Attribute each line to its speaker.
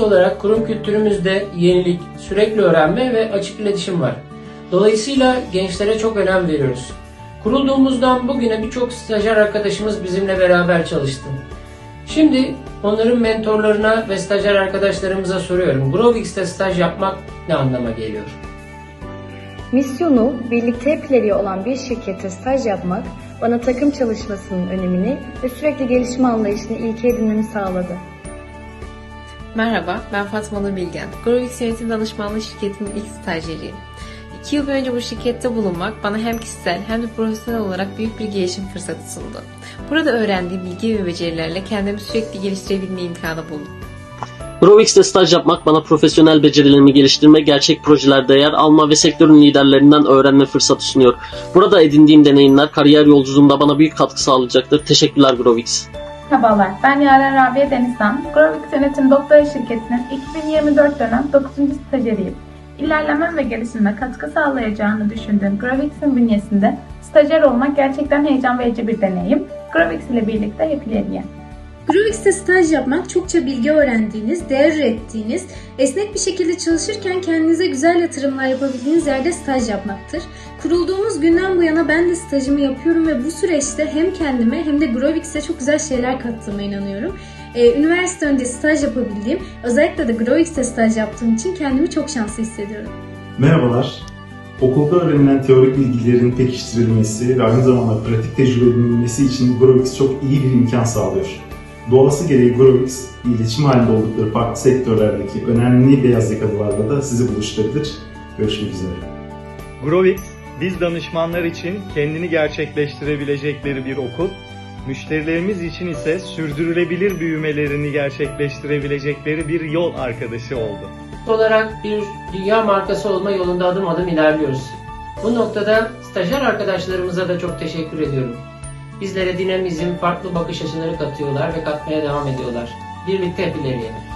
Speaker 1: olarak kurum kültürümüzde yenilik, sürekli öğrenme ve açık iletişim var. Dolayısıyla gençlere çok önem veriyoruz. Kurulduğumuzdan bugüne birçok stajyer arkadaşımız bizimle beraber çalıştı. Şimdi onların mentorlarına ve stajyer arkadaşlarımıza soruyorum. Grovix'te staj yapmak ne anlama geliyor?
Speaker 2: Misyonu birlikte hep olan bir şirkete staj yapmak bana takım çalışmasının önemini ve sürekli gelişme anlayışını ilke edinmemi sağladı.
Speaker 3: Merhaba, ben Fatma Nur Bilgen. Grovix Yönetim Danışmanlığı şirketinin ilk stajyeriyim. İki yıl önce bu şirkette bulunmak bana hem kişisel hem de profesyonel olarak büyük bir gelişim fırsatı sundu. Burada öğrendiğim bilgi ve becerilerle kendimi sürekli geliştirebilme imkanı buldum.
Speaker 4: Grovix'te staj yapmak bana profesyonel becerilerimi geliştirme, gerçek projelerde yer alma ve sektörün liderlerinden öğrenme fırsatı sunuyor. Burada edindiğim deneyimler kariyer yolculuğumda bana büyük katkı sağlayacaktır. Teşekkürler Grovix.
Speaker 5: Merhabalar, ben Yaren Rabia Denizhan. Grovix Yönetim Doktora Şirketi'nin 2024 dönem 9. stajyeriyim. İlerlemem ve gelişime katkı sağlayacağını düşündüğüm Grovix'in bünyesinde stajyer olmak gerçekten heyecan verici bir deneyim. Grovix ile birlikte hep.
Speaker 6: Grovix'te staj yapmak çokça bilgi öğrendiğiniz, değer ürettiğiniz, esnek bir şekilde çalışırken kendinize güzel yatırımlar yapabildiğiniz yerde staj yapmaktır. Kurulduğumuz günden bu yana ben de stajımı yapıyorum ve bu süreçte hem kendime hem de Grovix'e çok güzel şeyler kattığıma inanıyorum. Ee, üniversite öncesi staj yapabildiğim, özellikle de Grovix'te staj yaptığım için kendimi çok şanslı hissediyorum.
Speaker 7: Merhabalar. Okulda öğrenilen teorik bilgilerin pekiştirilmesi ve aynı zamanda pratik tecrübe edinilmesi için Grovix çok iyi bir imkan sağlıyor. Doğası gereği Grovix, iletişim halinde oldukları farklı sektörlerdeki önemli beyaz yakalılarla da sizi buluşturabilir. Görüşmek üzere.
Speaker 8: Grovix, biz danışmanlar için kendini gerçekleştirebilecekleri bir okul, müşterilerimiz için ise sürdürülebilir büyümelerini gerçekleştirebilecekleri bir yol arkadaşı oldu.
Speaker 1: olarak bir dünya markası olma yolunda adım adım ilerliyoruz. Bu noktada stajyer arkadaşlarımıza da çok teşekkür ediyorum. Bizlere dinamizm, farklı bakış açıları katıyorlar ve katmaya devam ediyorlar. Birlikte hep ileriye.